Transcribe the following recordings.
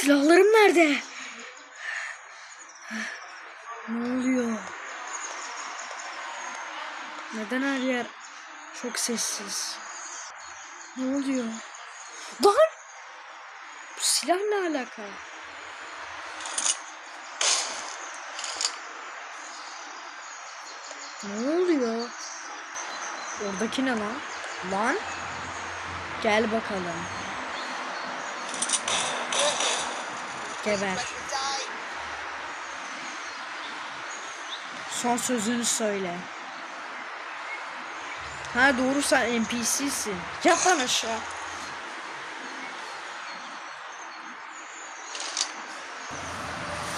Silahlarım nerede? Ne oluyor? Neden her yer çok sessiz? Ne oluyor? Lan! Bu silah ne alaka? Ne oluyor? Oradaki ne lan? Lan? Gel bakalım. Geber. Son sözünü söyle. Ha doğru sen NPC'sin. Yat lan aşağı.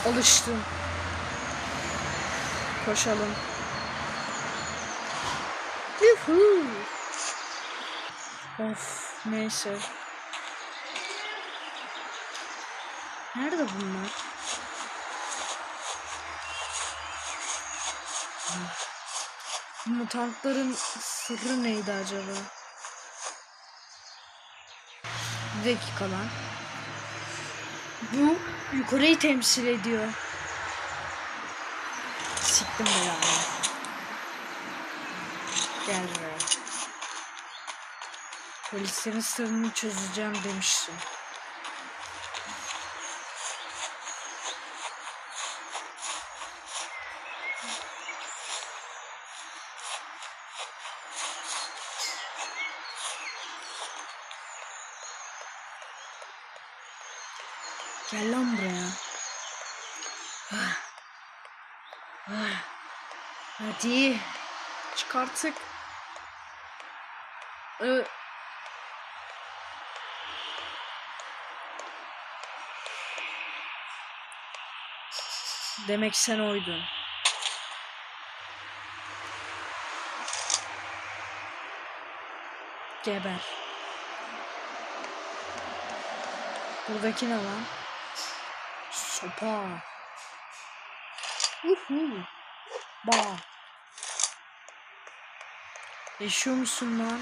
Alıştım. Koşalım. Yuhu. Of neyse. Nerede bunlar? Mutantların sırrı neydi acaba? Bir dakika lan. Bu yukarıyı temsil ediyor. Siktim be yani. Gel buraya. Polislerin sırrını çözeceğim demiştim. Gel lan buraya. Ah. Ah. Hadi. Çık artık. Ee, Demek sen oydun. Geber. Buradaki ne lan? Sopa. Uhu. Ba. Yaşıyor musun lan?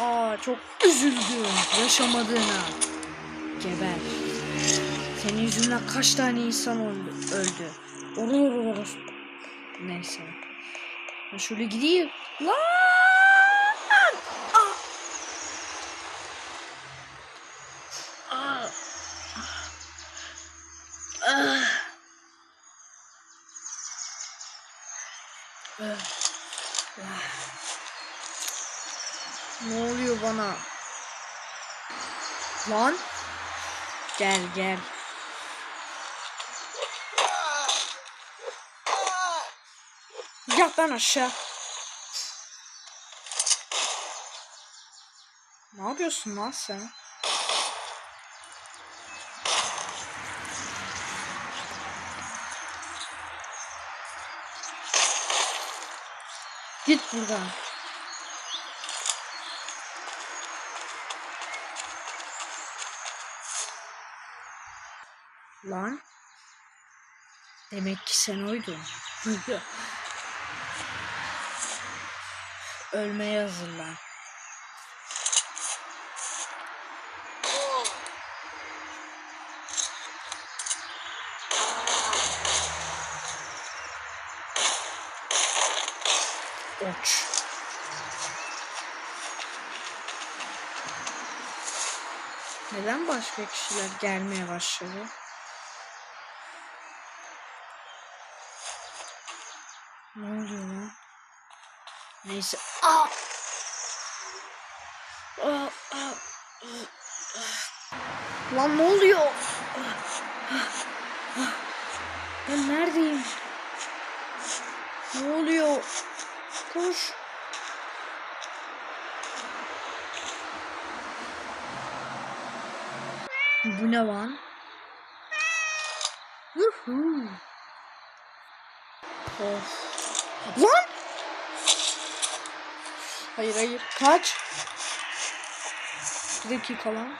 Aa çok üzüldüm yaşamadığına. Geber. Senin yüzünden kaç tane insan öldü. öldü. Olur. Neyse. Ben şöyle gideyim. Lan! Ah! Ah! Ah! Ah! Ah! Ne oluyor bana? Lan? Gel gel. Yat lan aşağı. Ne yapıyorsun lan sen? Git buradan. Lan. Demek ki sen oydun. Ölmeye hazırlan. Oç. Neden başka kişiler gelmeye başladı? Ne oluyor lan? Neyse. Aa! Aa, aa, Lan ne oluyor? Ben neredeyim? Ne oluyor? Koş. Bu ne lan? Yuhu. Of. Lan! Hayır hayır. Kaç. Bir dakika lan.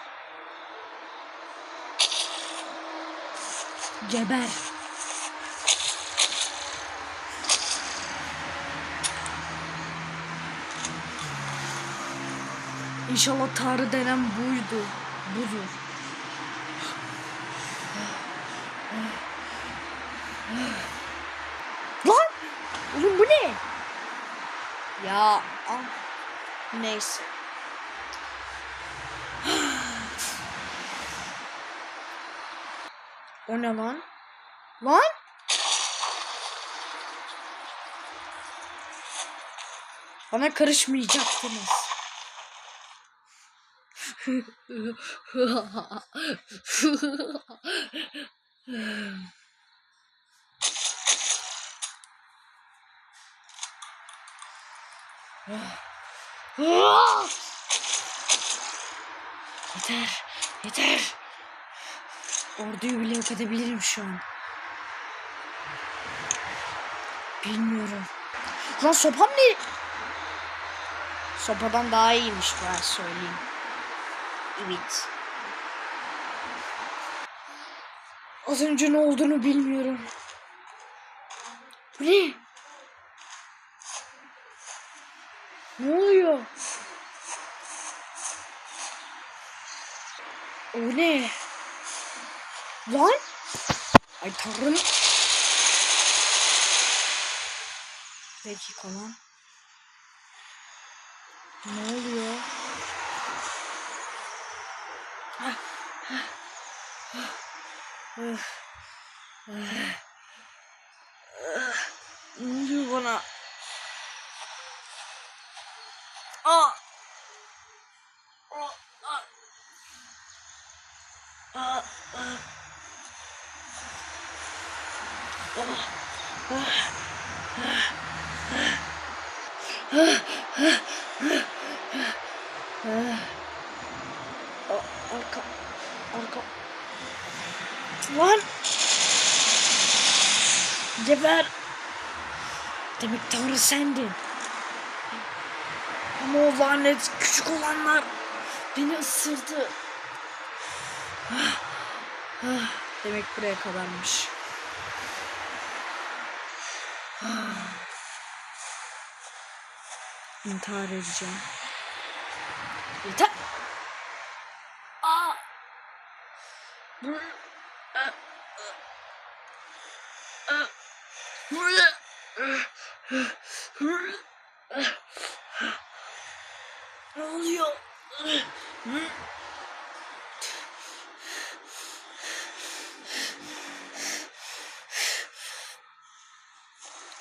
Geber. İnşallah Tanrı denen buydu. Budur. Lan! Oğlum bu ne? Ya ah. Neyse. O ne lan? Lan? Bana karışmayacaktınız. Yeter, yeter. Orduyu bile yok edebilirim şu an. Bilmiyorum. Lan sopam ne? Sopadan daha iyiymiş ben söyleyeyim. Evet. Az önce ne olduğunu bilmiyorum. Bu ne? Ne oluyor? O ne? Lan? Ay tanrım. Bir dakika lan. Ne oluyor? Ah, ah, ah, ah, ah, ah. Ne oluyor bana? Aa! Aa! Aa! Aa! Aa! Arka, arka. Lan! Geber! Demek Tanrı sendin. Ama o lanet küçük olanlar beni ısırdı. Ah, ah, Demek buraya kadarmış. İntihar edeceğim. Yeter. Aa. Bu- Aa. Aa. Ne oluyor?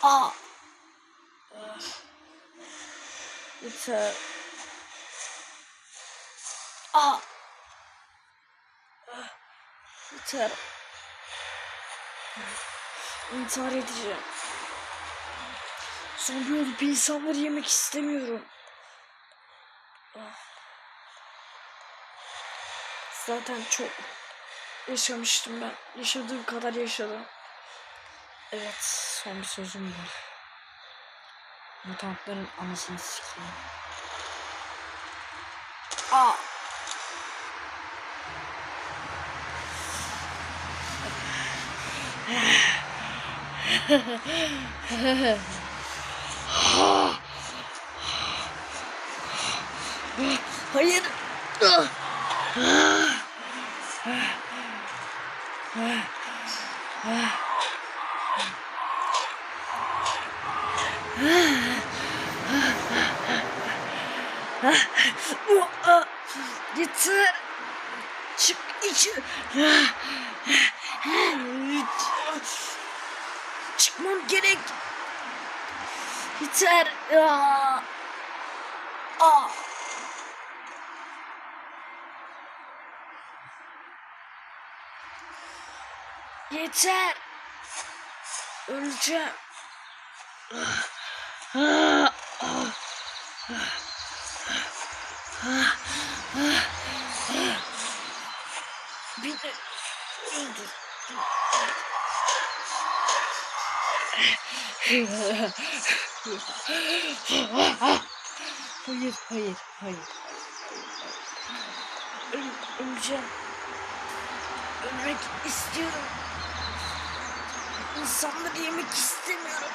Aa. Yeter. Aa. Yeter. İntihar edeceğim. Zombi olup insanları yemek istemiyorum. Zaten çok yaşamıştım ben. Yaşadığım kadar yaşadım. Evet, son bir sözüm var. Mutantların anasını sikeyim. Aa! Hayır. Yeter. Çık içi. Çıkmam gerek. Yeter. Aa. Aa. Yeter. Öleceğim. Bir Hayır, hayır, hayır. Öl, öleceğim. Ölmek istiyorum. İnsanları yemek istemiyorum.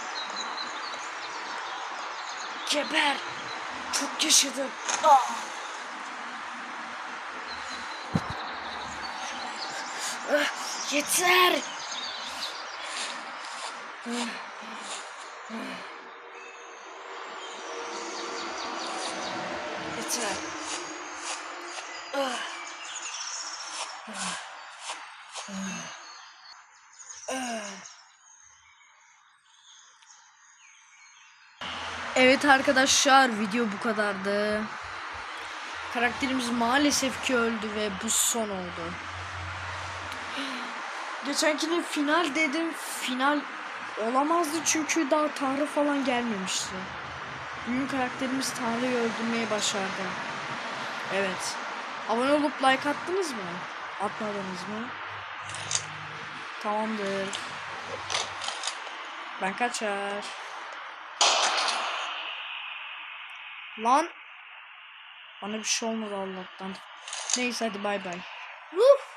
Geber. Çok yaşadım. Ah. Ah, Yeter. Yeter. Evet arkadaşlar video bu kadardı. Karakterimiz maalesef ki öldü ve bu son oldu. Geçenkinin final dedim. Final olamazdı çünkü daha Tanrı falan gelmemişti. Bugün karakterimiz Tanrı'yı öldürmeyi başardı. Evet. Abone olup like attınız mı? Atmadınız mı? Tamamdır. Ben kaçar. Lan. Bana bir şey olmadı Allah'tan. Neyse hadi bay bay. Vuh.